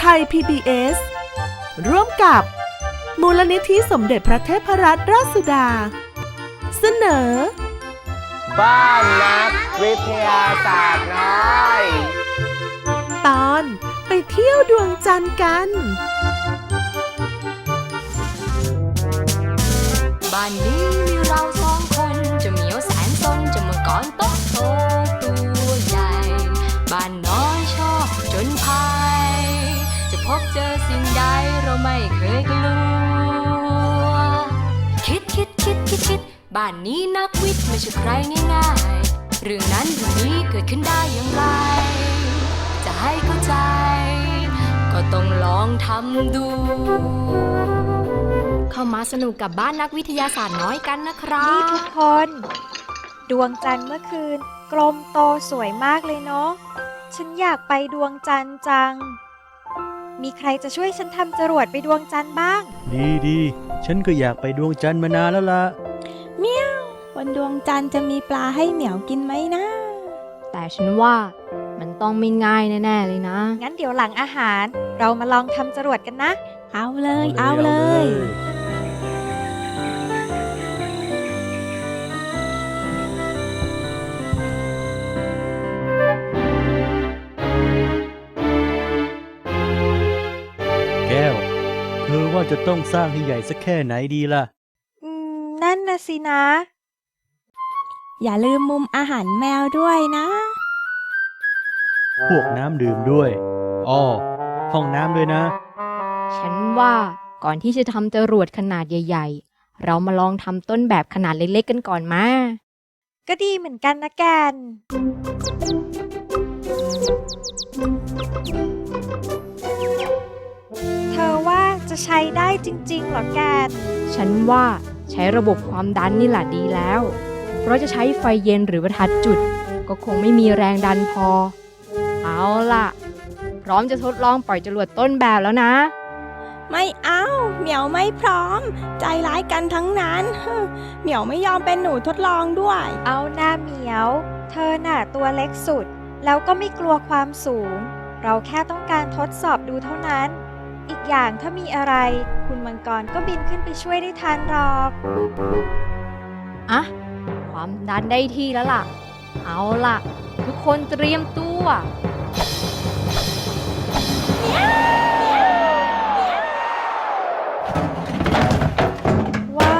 ไทย PBS ร่วมกับ มูลนิธิสมเด็จพระเทพรัตนราชสุดา เสนอ บ้านนักวิทยาศาสตร์น้อย ตอนไปเที่ยวดวงจันทร์กัน บ้านนี้ ไม่เคยกลัว คิดคิดคิดคิดคิดบ้านนี้นักวิทย์ไม่ใช่ใครง่ายๆ เรื่องนั้นเรื่องนี้เกิดขึ้นได้อย่างไร จะให้เข้าใจ ก็ต้องลองทำดู เข้ามาสนุกกับบ้านนักวิทยาศาสตร์น้อยกันนะครันี่บ ทุกคน ดวงจันทร์เมื่อคืน กลมโตสวยมากเลยเนาะ ฉันอยากไปดวงจันทร์จัง มีใครจะช่วยฉันทำจรวดไปดวงจันทร์บ้าง ดีดีฉันก็อยากไปดวงจันทร์มานานแล้วล่ะบนดวงจันทร์จะมีปลาให้เหมียวกินไหมนะ แต่ฉันว่ามันต้องไม่ง่ายแน่ๆเลยนะ งั้นเดี๋ยวหลังอาหาร เรามาลองทำจรวดกันนะ เอาเลย เอาเลย จะต้องสร้างให้ใหญ่สักแค่ไหนดีล่ะ อืม นั่นนะสินะ อย่าลืมมุมอาหารแมวด้วยนะ พวกน้ำดื่มด้วยอ้อห้องน้ำด้วยนะ ฉันว่าก่อนที่จะทำจรวดขนาดใหญ่ ๆ เรามาลองทำต้นแบบขนาดเล็กๆกันก่อนมา ก็ดีเหมือนกันนะแกน เธอว่าจะใช้ได้จริงๆเหรอแกนฉันว่าใช้ระบบความดันนี่แหละดีแล้ว เพราะจะใช้ไฟเย็นหรือประทัดจุด ก็คงไม่มีแรงดันพอ เอาล่ะ พร้อมจะทดลองปล่อยจรวดต้นแบบแล้วนะ ไม่เอาเหมียวไม่พร้อม ใจร้ายกันทั้งนั้น เหมียวไม่ยอมเป็นหนูทดลองด้วย เอาหน้าเหมียว เธอน่ะตัวเล็กสุด แล้วก็ไม่กลัวความสูง เราแค่ต้องการทดสอบดูเท่านั้น อีกอย่างถ้ามีอะไร คุณมังกรก็บินขึ้นไปช่วยได้ทันหรอก อะความดันได้ที่แล้วล่ะ เอาล่ะ ทุกคนเตรียมตัว ว่า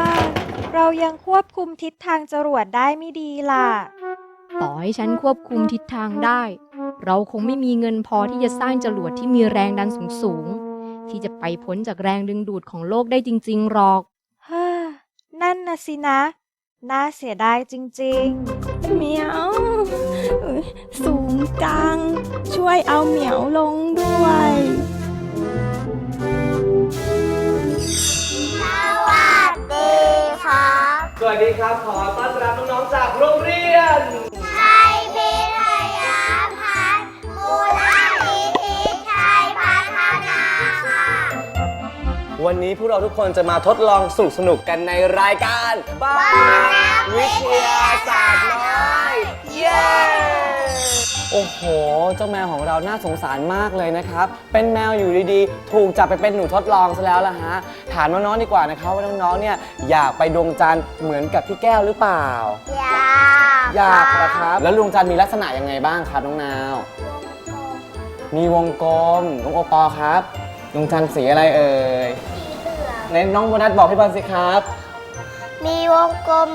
เรายังควบคุมทิศทางจรวดได้ไม่ดีล่ะ ต่อให้ฉันควบคุมทิศทางได้ เราคงไม่มีเงินพอที่จะสร้างจรวดที่มีแรงดันสูงๆ ที่จะไปพ้นจากแรงดึงดูดของโลกได้จริง ๆ หรอกเฮ้อนั่นนะสินะ น่าเสียดายจริงเหมียวเอ้ยสูงจัง ช่วยเอาเหมียวลงด้วยสวัสดีครับขอต้อนรับน้องๆจากโรงเรียน วันนี้พวกเราทุกคนจะมาทดลองสนุกสนุกๆกันในรายการบ้านนักวิทยาศาสตร์น้อยเย้โอ้โห เจ้าแมวของเราน่าสงสารมากเลยนะครับ เป็นแมวอยู่ดีๆ ถูกจับไปเป็นหนูทดลองซะแล้วล่ะฮะ ถามน้องๆดีกว่านะครับว่าน้องๆเนี่ยอยากไปดวงจันทร์เหมือนกับพี่แก้วหรือเปล่า อยากอยากนะครับ แล้วดวงจันทร์มีลักษณะยังไงบ้างครับน้องนาว มีวงกลมน้องโอปอครับดวงจันทร์สีอะไรเอ่ย ในน้องโบนัสบอกพี่บอลสิครับ มีวงกลม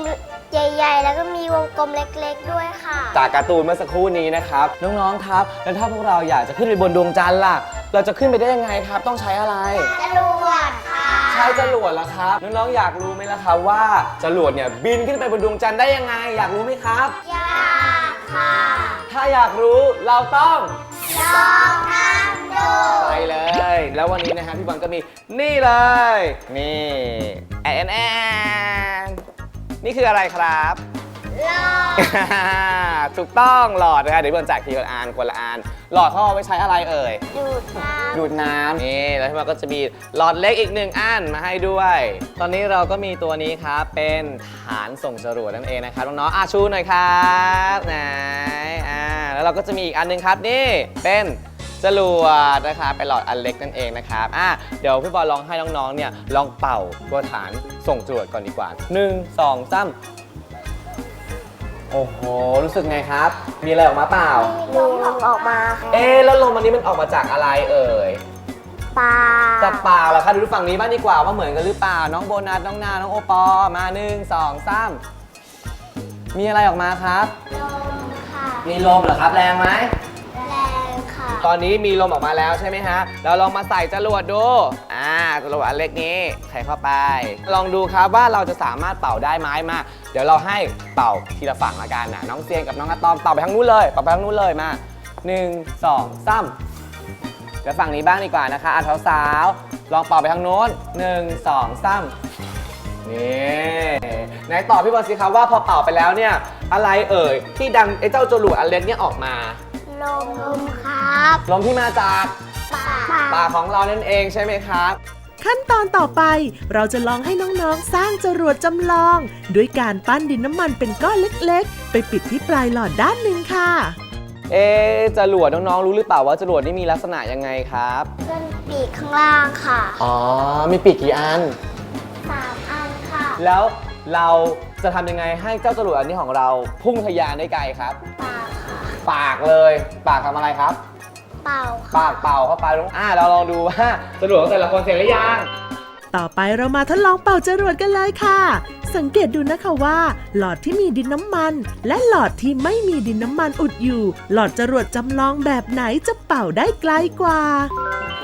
ใหญ่ ๆ แล้วก็มีวงกลมเล็กๆด้วยค่ะ จากการ์ตูนเมื่อสักครู่นี้นะครับ น้องๆครับ แล้วถ้าพวกเราอยากจะขึ้นไปบนดวงจันทร์ล่ะ เราจะขึ้นไปได้ยังไงครับ ต้องใช้อะไร จรวดค่ะใช้จรวดเหรอครับ น้องๆอยากรู้ไหมล่ะครับว่าจรวดเนี่ยบินขึ้นไปบนดวงจันทร์ได้ยังไง อยากรู้ไหมครับอยากค่ะ ถ้าอยากรู้เราต้อง ลองทำดู ไปเลย แล้ววันนี้นะฮะพี่บอลก็มีนี่เลย นี่แอนแอนนี่คืออะไรครับลองถูกต้องหลอดนะฮะเดี๋ยวพี่บอลแจกทีละอันคนละอันหลอดเขาเอาไว้ใช้อะไรเอ่ย ดูดน้ดูดน้ำนี่แล้วพี่บอลก็จะมีหลอดเล็กอีกหนึ่งอันมาให้ด้วย ตอนนี้เราก็มีตัวนี้ครับ เป็นฐานส่งจรวดนั่นเองนะครับน้องๆอาชูหน่อยครับไหนอ่าแล้วเราก็จะมีอีกอันหนึงครับนี่เป็น จจรวดนะครับเป็นหลอดอันเล็กนั่นเองนะครับอะเดี๋ยวพี่บอลลองให้น้องๆเนี่ยลองเป่าตัวฐานส่งจรวดก่อนดีกว่า 1 2 3 โอ้โห รู้สึกไงครับ มีอะไรออกมาเปล่า ลมออกมาค่ะเอ๊ะแล้วลมอันนี้มันออกมาจากอะไรเอ่ย ปลาจากปากเหรอคะดูฝั่งนี้บ้างดีกว่าว่าเหมือนกันหรือเปล่า น้องโบนัสน้องนา น้องโอปอมาหนึ่งสองสามมีอะไรออกมาครับ ลมค่ะ มีลมเหรอครับแรงไหมแรงค่ะ ตอนนี้มีลมออกมาแล้วใช่ไหมฮะ เราลองมาใส่จรวดดู อ่าจรวดอันเล็กนี้ใส่เข้าไป ลองดูครับว่าเราจะสามารถเป่าได้ไหมมา เดี๋ยวเราให้เป่าทีละฝั่งละกันนะน้องเซียนกับน้องอะตอมเป่าไปทางนู้นเลย เป่าไปทางนู้นเลยมาหนึ่งสองสามเดี๋ยวฝั่งนี้บ้างดีกว่านะคะอะสาวๆลองเป่าไปทางโน้นหนึ่งสองสามนี่ไหนตอบพี่บอลสิครับว่าพอเป่าไปแล้วเนี่ย อะไรเอ่ยที่ดังไอ้เจ้าจรวดอันเล็กเนี่ยออกมา ลม ลมครับลมที่มาจากปลาปากของเรานั่นเองใช่ไหมครับ ขั้นตอนต่อไปเราจะลองให้น้องๆ สร้างจรวดจำลอง ด้วยการปั้นดินน้ำมันเป็นก้อนเล็กๆ ไปปิดที่ปลายหลอดด้านหนึ่งค่ะ เอะจรวดน้องๆ รู้หรือเปล่าว่าจรวดนี่มีลักษณะยังไงครับ เป็นปีกข้างล่างค่ะอ๋อ มีปีกกี่อัน สามอันค่ะแล้วเราจะทำยังไงให้เจ้าจรวดอันนี้ของเราพุ่งทะยานได้ไกลครับ ปากค่ะ ปากเลย ปากทำอะไรครับ เป่าค่ะปากเป่าเข้าไปลงอ่าเราลองดูว่าจรวดของแต่ละคนเสร็จหรือยัง ต่อไปเรามาทดลองเป่าจรวดกันเลยค่ะ สังเกตดูนะคะว่า หลอดที่มีดินน้ำมัน และหลอดที่ไม่มีดินน้ำมันอุดอยู่ หลอดจรวดจำลองแบบไหนจะเป่าได้ไกลกว่า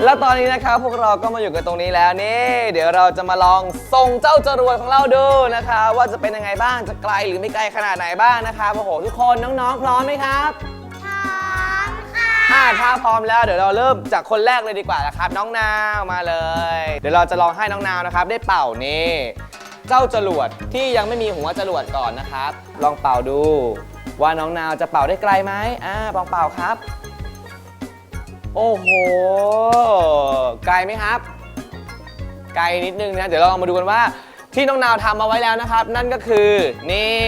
แล้วตอนนี้นะครับพวกเราก็มาอยู่กันตรงนี้แล้วนี่ เดี๋ยวเราจะมาลองส่งเจ้าจรวดของเราดูนะคะ ว่าจะเป็นยังไงบ้างจะไกลหรือไม่ไกลขนาดไหนบ้างนะครับโอ้โหทุกคนน้องๆ พร้อมไหมครับพร้อมค่ะ อ่าถ้าพร้อมแล้วเดี๋ยวเราเริ่มจากคนแรกเลยดีกว่านะครับ น้องนาวมาเลย เดี๋ยวเราจะลองให้น้องนาวนะครับ ได้เป่านี่ เจ้าจรวดที่ยังไม่มีหัวจรวดก่อนนะครับ ลองเป่าดู ว่าน้องนาวจะเป่าได้ไกลไหมอ่าลองเป่าครับ โอ้โห ไกลไหมครับ ไกลนิดนึงนะ เดี๋ยวเราลองมาดูกันว่า ที่น้องนาวทำมาไว้แล้วนะครับ นั่นก็คือนี่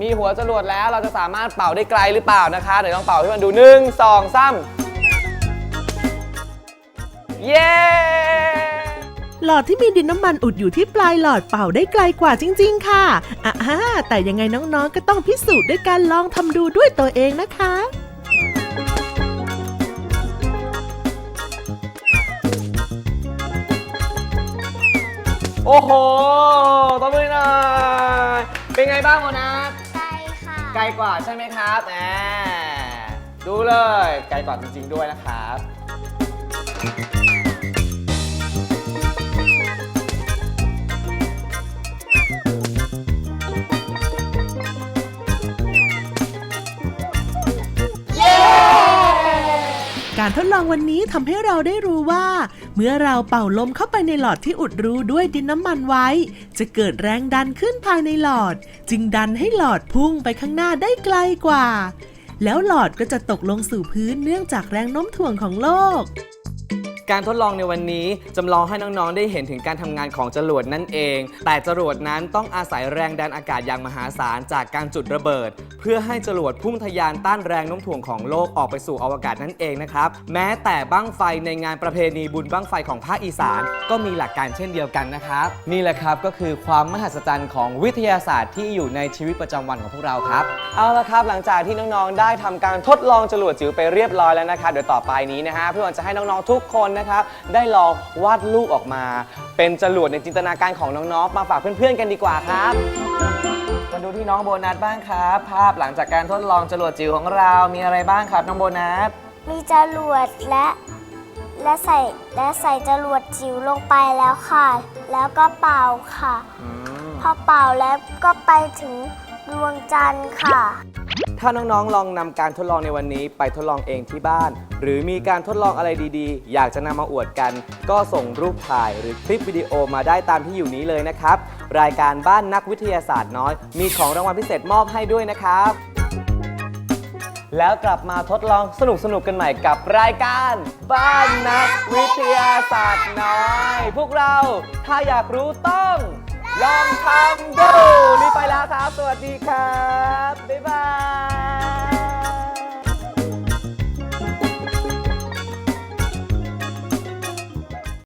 มีหัวจรวดแล้วเราจะสามารถเป่าได้ไกลหรือเปล่านะคะเดี๋ยวลองเป่าให้มันดูหนึ่งสองสามเย้ หลอดที่มีดินน้ำมันอุดอยู่ที่ปลายหลอดเป่าได้ไกลกว่าจริง ๆ ค่ะอะฮะแต่ยังไงน้องๆก็ต้องพิสูจน์ด้วยการลองทำดูด้วยตัวเองนะคะ โอ้โหต้องมือหน่อยเป็นไงบ้างโมนัสไกลค่ะไกลกว่าใช่ไหมครับแหมดูเลยไกลกว่าจริง ๆ ด้วยนะครับ การทดลองวันนี้ทำให้เราได้รู้ว่า เมื่อเราเป่าลมเข้าไปในหลอดที่อุดรูด้วยดินน้ำมันไว้ จะเกิดแรงดันขึ้นภายในหลอด จึงดันให้หลอดพุ่งไปข้างหน้าได้ไกลกว่า แล้วหลอดก็จะตกลงสู่พื้นเนื่องจากแรงโน้มถ่วงของโลก การทดลองในวันนี้จำลองให้น้องๆ ได้เห็นถึงการทำงานของจรวดนั่นเอง แต่จรวดนั้นต้องอาศัยแรงดันอากาศอย่างมหาศาลจากการจุดระเบิด เพื่อให้จรวดพุ่งทะยานต้านแรงโน้มถ่วงของโลกออกไปสู่อวกาศนั่นเองนะครับ แม้แต่บั้งไฟในงานประเพณีบุญบั้งไฟของภาคอีสาน ก็มีหลักการเช่นเดียวกันนะครับ นี่แหละครับก็คือความมหัศจรรย์ของวิทยาศาสตร์ที่อยู่ในชีวิตประจำวันของพวกเราครับ เอาละครับหลังจากที่น้องๆ ได้ทำการทดลองจรวดจิ๋วไปเรียบร้อยแล้วนะครับเดี๋ยวต่อไปนี้นะฮะพี่วันจะให้น้องๆทุกคนนะครับ ได้ลองวาดรูปออกมา เป็นจรวดในจินตนาการของน้องๆ มาฝากเพื่อนๆกันดีกว่าครับ มาดูที่น้องโบนัสบ้างครับ ภาพหลังจากการทดลองจรวดจิ๋วของเรา มีอะไรบ้างครับน้องโบนัส มีจรวดและ และใส่และใส่จรวดจิ๋วลงไปแล้วค่ะ แล้วก็เป่าค่ะอืมพอเป่าแล้วก็ไปถึงดวงจันทร์ค่ะ ถ้าน้องๆ ลองนำการทดลองในวันนี้ไปทดลองเองที่บ้าน หรือมีการทดลองอะไรดีๆ อยากจะนำมาอวดกัน ก็ส่งรูปถ่ายหรือคลิปวิดีโอมาได้ตามที่อยู่นี้เลยนะครับ รายการบ้านนักวิทยาศาสตร์น้อย มีของรางวัลพิเศษมอบให้ด้วยนะครับ แล้วกลับมาทดลองสนุกๆกันใหม่กับรายการ บ้านนักวิทยาศาสตร์น้อย พวกเราถ้าอยากรู้ต้อง ลองทำดูนี่ไปแล้วครับ สวัสดีครับ บ๊ายบาย